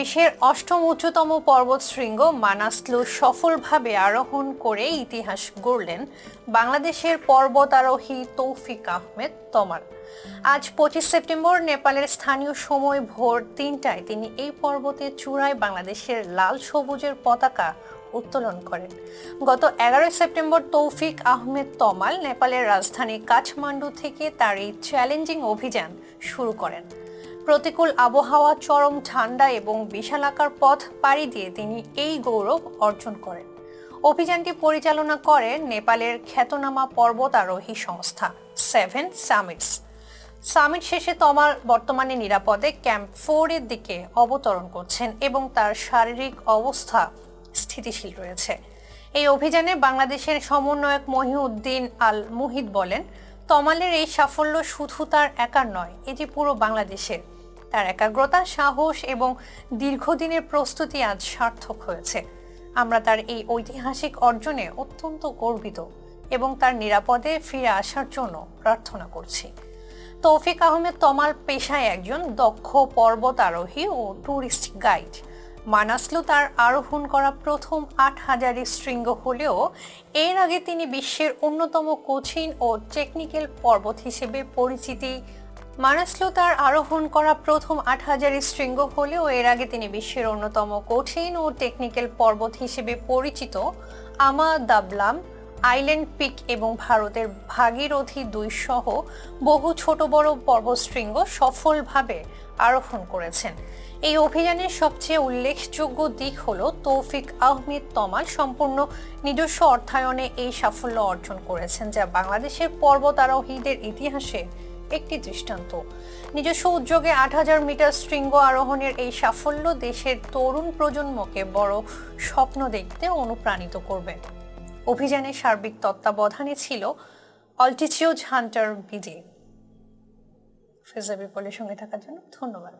বিশ্বের অষ্টম উচ্চতম পর্বত শৃঙ্গ মানাসলু সফলভাবে আরোহণ করে ইতিহাস গড়লেন বাংলাদেশের পর্বত আরোহী তৌফিক আহমেদ তমাল। আজ পঁচিশ সেপ্টেম্বর, নেপালের স্থানীয় সময় ভোর তিনটায় তিনি এই পর্বতের চূড়ায় বাংলাদেশের লাল সবুজের পতাকা উত্তোলন করেন। গত এগারোই সেপ্টেম্বর তৌফিক আহমেদ তমাল নেপালের রাজধানী কাঠমান্ডু থেকে তার এই চ্যালেঞ্জিং অভিযান শুরু করেন। প্রতিকূল আবহাওয়া, চরম ঠান্ডা এবং বিশালাকার পথ পাড়ি দিয়ে তিনি এই গৌরব অর্জন করেন। অভিযানটি পরিচালনা করে নেপালের খ্যাতনামা পর্বতারোহী সংস্থা, সেভেন সামিটস। সামিট শেষে তমাল বর্তমানে নিরাপদে ক্যাম্প ফোর এর দিকে অবতরণ করছেন এবং তার শারীরিক অবস্থা স্থিতিশীল রয়েছে। এই অভিযানে বাংলাদেশের সমন্বয়ক মহিউদ্দিন আল মুহিত বলেন, তমালের এই সাফল্য শুধু তার একার নয়, এটি পুরো বাংলাদেশের তার একাগ্রতা, সাহস এবং দীর্ঘদিনের প্রস্তুতি আজ সার্থক হয়েছে। আমরা তার এই ঐতিহাসিক অর্জনে অত্যন্ত গর্বিত এবং তার নিরাপদে ফিরে আসার জন্য প্রার্থনা করছি। তৌফিক আহমেদ তমাল পেশায় একজন দক্ষ পর্বত আরোহী ও ট্যুরিস্ট গাইড। মানাসলু তার আরোহণ করা প্রথম আট হাজারি শৃঙ্গ হলেও এর আগে তিনি বিশ্বের অন্যতম কঠিন ও টেকনিক্যাল পর্বত হিসেবে পরিচিতি মানাসলু তার আরোহণ করা প্রথম আট হাজারি শৃঙ্গ হলেও এর আগে তিনি বিশ্বের অন্যতম কঠিন ও টেকনিক্যাল পর্বত হিসেবে পরিচিত আমা দাবলাম আইল্যান্ড পিক এবং ভারতের ভাগীরথী দুই সহ বহু ছোট বড় পর্বতশৃঙ্গ সফলভাবে আরোহণ করেছেন। এই অভিযানের সবচেয়ে উল্লেখযোগ্য দিক হল তৌফিক আহমেদ তমাল সম্পূর্ণ নিজস্ব অর্থায়নে এই সাফল্য অর্জন করেছেন, যা বাংলাদেশের পর্বত আরোহীদের ইতিহাসে একটি দৃষ্টান্ত। নিজস্ব উদ্যোগে আট হাজার মিটার শৃঙ্গ আরোহণের এই সাফল্য দেশের তরুণ প্রজন্মকে বড় স্বপ্ন দেখতে অনুপ্রাণিত করবে। অভিযানের সার্বিক তত্ত্বাবধানে ছিল অল্টিচিউজ হান্টার বিজে। ফেজাবি পলের সঙ্গে থাকার জন্য ধন্যবাদ।